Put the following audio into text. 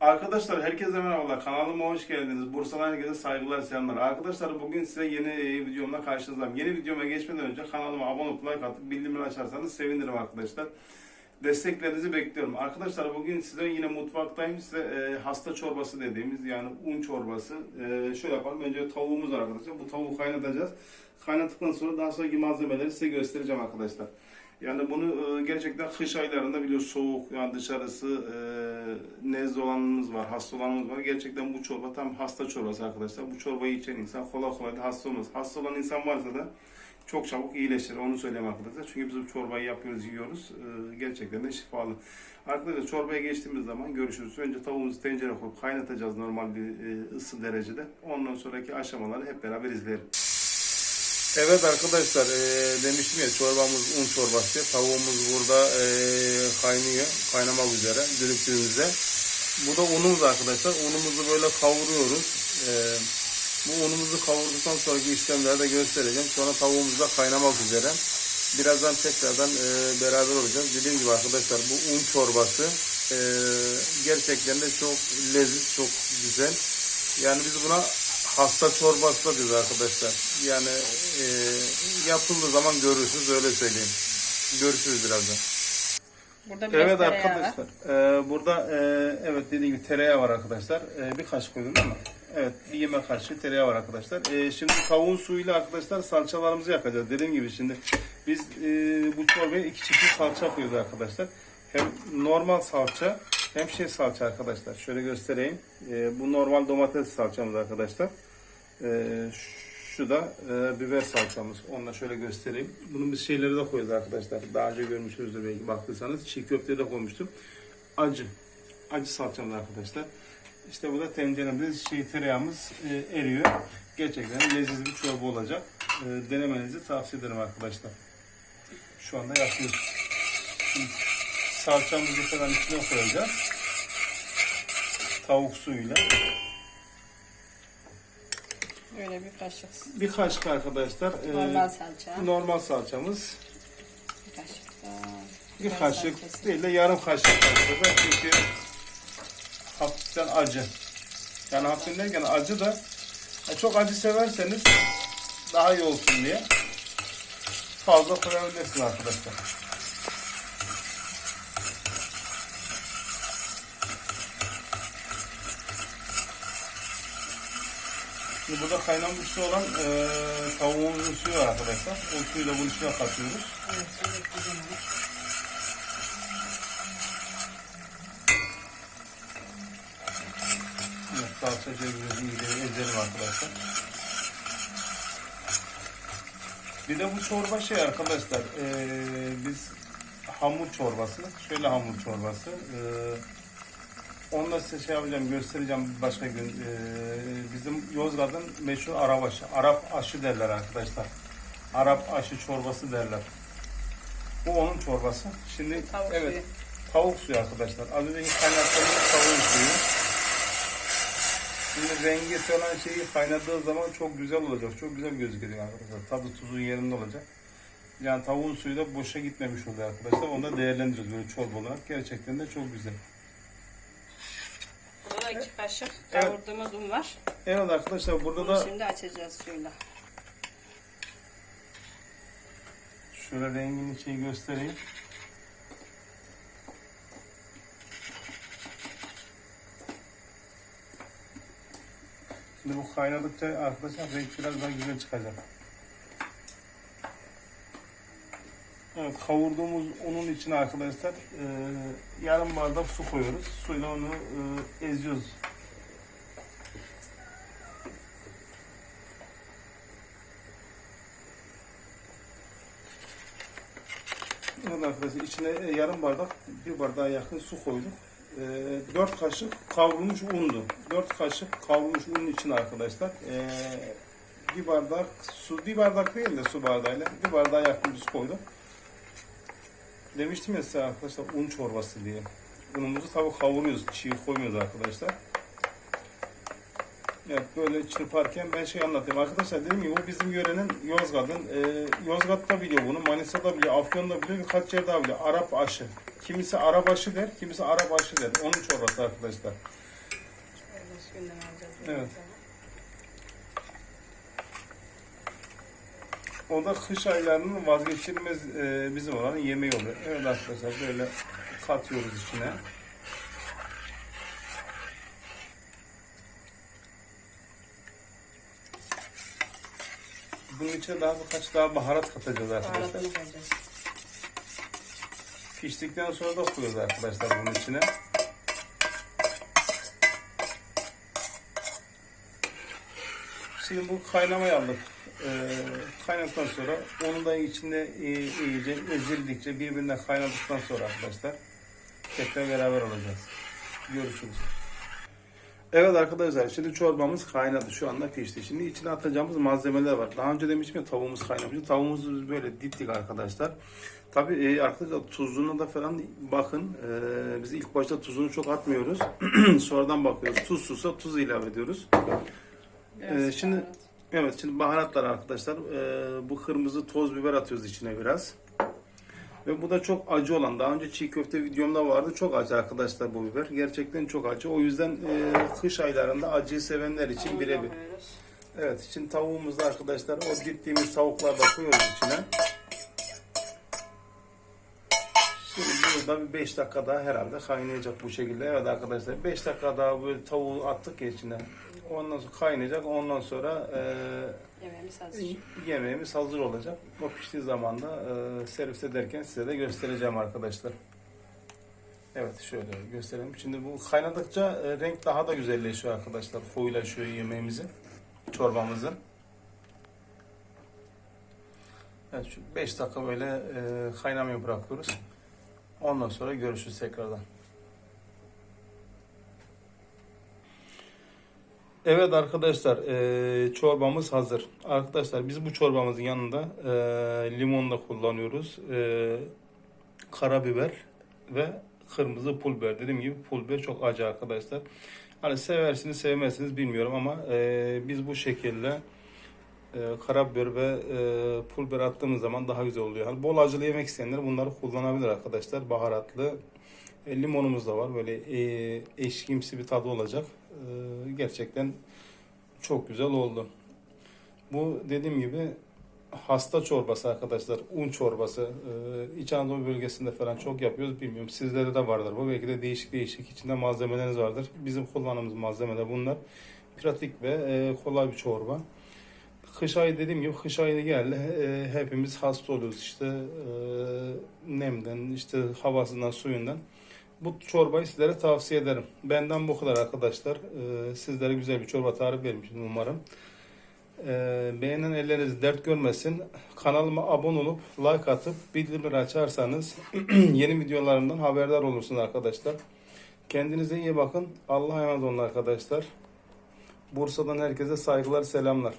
Arkadaşlar herkese merhabalar. Kanalıma hoş geldiniz. Bursa'dan herkese saygılar, selamlar. Arkadaşlar bugün size yeni e, videomla karşınızdayım. Yeni videoma geçmeden önce kanalıma abone olup like atıp bildirimleri açarsanız sevinirim arkadaşlar. Desteklerinizi bekliyorum. Arkadaşlar bugün size yine mutfaktayım. Size e, hasta çorbası dediğimiz yani un çorbası. E, şöyle yapalım. Önce tavuğumuz var arkadaşlar. Bu tavuğu kaynatacağız. Kaynattıktan sonra daha sonraki malzemeleri size göstereceğim arkadaşlar. Yani bunu e, gerçekten kış aylarında biliyoruz soğuk yani dışarısı e, nezle olanımız var, hasta olanımız var. Gerçekten bu çorba tam hasta çorbası arkadaşlar. Bu çorbayı içen insan kolay kolay da hasta olmaz. Hasta olan insan varsa da çok çabuk iyileşir. Onu söyleyeyim arkadaşlar. Çünkü biz bu çorbayı yapıyoruz, yiyoruz. E, gerçekten de şifalı. Arkadaşlar çorbaya geçtiğimiz zaman görüşürüz. Önce tavuğumuzu tencereye koyup kaynatacağız normal bir e, ısı derecede. Ondan sonraki aşamaları hep beraber izleyelim. Evet arkadaşlar e, demiştim ya çorbamız un çorbası. Tavuğumuz burada e, kaynıyor. Kaynamak üzere düdüklüğümüzde. Bu da unumuz arkadaşlar. Unumuzu böyle kavuruyoruz. E, bu unumuzu kavurduktan sonraki işlemleri de göstereceğim. Sonra tavuğumuz da kaynamak üzere. Birazdan tekrardan e, beraber olacağız. Dediğim gibi arkadaşlar bu un çorbası e, gerçekten de çok leziz, çok güzel. Yani biz buna hasta çorbası da diyoruz arkadaşlar. Yani e, yapıldığı zaman görürsünüz öyle söyleyeyim. Görüşürüz birazdan. Burada biraz Evet var. arkadaşlar. e, burada e, evet dediğim gibi tereyağı var arkadaşlar. E, bir kaşık koydum değil mi? Evet bir yemek kaşığı tereyağı var arkadaşlar. E, şimdi tavuğun suyuyla arkadaşlar salçalarımızı yakacağız. Dediğim gibi şimdi biz e, bu çorbaya iki çeşit salça koyuyoruz arkadaşlar. Hem normal salça hem şey salça arkadaşlar. Şöyle göstereyim. E, bu normal domates salçamız arkadaşlar. E, şu da e, biber salçamız. Onu da şöyle göstereyim. Bunun biz şeyleri de koyuyoruz arkadaşlar. Daha önce görmüşsünüzdür belki baktıysanız. Çiğ köfte de koymuştum. Acı. Acı salçamız arkadaşlar. İşte bu da tenceremizde şey tereyağımız e, eriyor. Gerçekten lezzetli bir çorba olacak. E, denemenizi tavsiye ederim arkadaşlar. Şu anda yapıyoruz. Şimdi salçamızı falan içine koyacağız. Tavuk suyuyla. Böyle bir kaşık Bir kaşık arkadaşlar. e, normal salça. normal salçamız. Bir kaşık da Bir kaşık değil de yarım kaşık arkadaşlar. Çünkü hafiften acı. Yani hafiften derken acı da ya çok acı severseniz daha iyi olsun diye fazla koyabilirsiniz arkadaşlar. Şimdi burada kaynamışta olan e, tavuğumuzun suyu var arkadaşlar. O suyu da bunun içine katıyoruz. Evet, ekleyeceğim onu. Evet, salça cevizini ezelim arkadaşlar. Bir de bu çorba şey arkadaşlar, eee, biz hamur çorbası, şöyle hamur çorbası. Eee onu da size şey yapacağım, göstereceğim başka gün. Eee, bizim Yozgat'ın meşhur Arap aşı, Arap aşı derler arkadaşlar. Arap aşı çorbası derler. Bu onun çorbası. Şimdi Tavuk evet, suyu. tavuk suyu arkadaşlar. Az önceki kaynattığımız tavuk suyu. Şimdi rengi falan şeyi kaynadığı zaman çok güzel olacak. Çok güzel gözüküyor arkadaşlar. Tadı tuzu yerinde olacak. Yani tavuğun suyu da boşa gitmemiş oluyor arkadaşlar. Onu da değerlendiriyoruz böyle çorba olarak. Gerçekten de çok güzel. Burada da iki kaşık Evet. kavurduğumuz un var. Evet arkadaşlar burada Bunu da şimdi açacağız suyla. şöyle rengini şey göstereyim. Şimdi bu kaynadıkça arkadaşlar renk biraz daha güzel çıkacak. Evet, kavurduğumuz unun içine arkadaşlar e, yarım bardak su koyuyoruz. Suyla onu e, eziyoruz. Evet arkadaşlar içine e, yarım bardak, bir bardağa yakın su koyduk. E, 4 kaşık kavrulmuş undu. 4 kaşık kavrulmuş unun için arkadaşlar. E, bir bardak su, bir bardak değil de su bardağıyla bir bardağa yakın bir koydum. Demiştim ya size arkadaşlar un çorbası diye. Unumuzu tabii kavuruyoruz, çiğ koymuyoruz arkadaşlar. Evet böyle çırparken ben şey anlatayım. Arkadaşlar dediğim gibi bu bizim yörenin Yozgat'ın. E, Yozgat'ta biliyor bunu, Manisa'da biliyor, Afyon'da biliyor, birkaç yer daha biliyor. Arap aşı. Kimisi Arap aşı der, kimisi Arap aşı der. Onun çorbası arkadaşlar. Evet. O da kış aylarının vazgeçilmez e, bizim olan yemeği oluyor. Evet arkadaşlar böyle katıyoruz içine. Bunun içine daha birkaç daha baharat katacağız arkadaşlar. Baharatını koyacağız. Piştikten sonra da koyuyoruz arkadaşlar bunun içine. Şimdi bu kaynamayı aldık. Ee, kaynadıktan sonra onu da içinde iyi- iyice ezildikçe birbirine kaynadıktan sonra arkadaşlar tekrar beraber olacağız. Görüşürüz. Evet arkadaşlar şimdi çorbamız kaynadı şu anda pişti. Şimdi içine atacağımız malzemeler var. Daha önce demiştim ya tavuğumuz kaynamıştı. Tavuğumuzu biz böyle dittik arkadaşlar. Tabii e, arkadaşlar tuzuna da falan bakın. E, biz ilk başta tuzunu çok atmıyoruz. Sonradan bakıyoruz. Tuzsuzsa tuz ilave ediyoruz. Ee, şimdi-. Evet şimdi baharatlar arkadaşlar. E, bu kırmızı toz biber atıyoruz içine biraz. Ve bu da çok acı olan. Daha önce çiğ köfte videomda vardı. Çok acı arkadaşlar bu biber. Gerçekten çok acı. O yüzden e, kış aylarında acıyı sevenler için birebir. Evet şimdi tavuğumuzu arkadaşlar o gittiğimiz tavukları da koyuyoruz içine. Şimdi burada bir 5 dakika daha herhalde kaynayacak bu şekilde. Evet arkadaşlar 5 dakika daha böyle tavuğu attık ya içine. Ondan sonra kaynayacak. Ondan sonra e, Yemeğimiz hazır. yemeğimiz hazır olacak. O piştiği zaman da e, servis ederken size de göstereceğim arkadaşlar. Evet şöyle gösterelim. Şimdi bu kaynadıkça e, renk daha da güzelleşiyor arkadaşlar. Koyulaşıyor yemeğimizin, çorbamızın. Evet şu 5 dakika böyle e, kaynamaya bırakıyoruz. Ondan sonra görüşürüz tekrardan. Evet arkadaşlar e, çorbamız hazır. Arkadaşlar biz bu çorbamızın yanında e, limon da kullanıyoruz. E, karabiber ve kırmızı pul biber. Dediğim gibi pul biber çok acı arkadaşlar. Hani seversiniz sevmezsiniz bilmiyorum ama e, biz bu şekilde e, karabiber ve e, pul attığımız zaman daha güzel oluyor. Hani bol acılı yemek isteyenler bunları kullanabilir arkadaşlar. Baharatlı. E, limonumuz da var. Böyle e, eşkimsi bir tadı olacak. E, gerçekten çok güzel oldu. Bu dediğim gibi hasta çorbası arkadaşlar. Un çorbası. E, İç Anadolu bölgesinde falan çok yapıyoruz. Bilmiyorum sizlere de vardır bu. Belki de değişik değişik içinde malzemeleriniz vardır. Bizim kullandığımız malzemeler bunlar. Pratik ve e, kolay bir çorba. Kış ayı dediğim gibi kış ayı geldi. E, hepimiz hasta oluyoruz işte e, nemden, işte havasından, suyundan. Bu çorbayı sizlere tavsiye ederim. Benden bu kadar arkadaşlar. Ee, sizlere güzel bir çorba tarifi vermişim umarım. Ee, beğenen elleriniz dert görmesin. Kanalıma abone olup like atıp bildirimleri açarsanız yeni videolarımdan haberdar olursunuz arkadaşlar. Kendinize iyi bakın. Allah'a emanet olun arkadaşlar. Bursa'dan herkese saygılar, selamlar.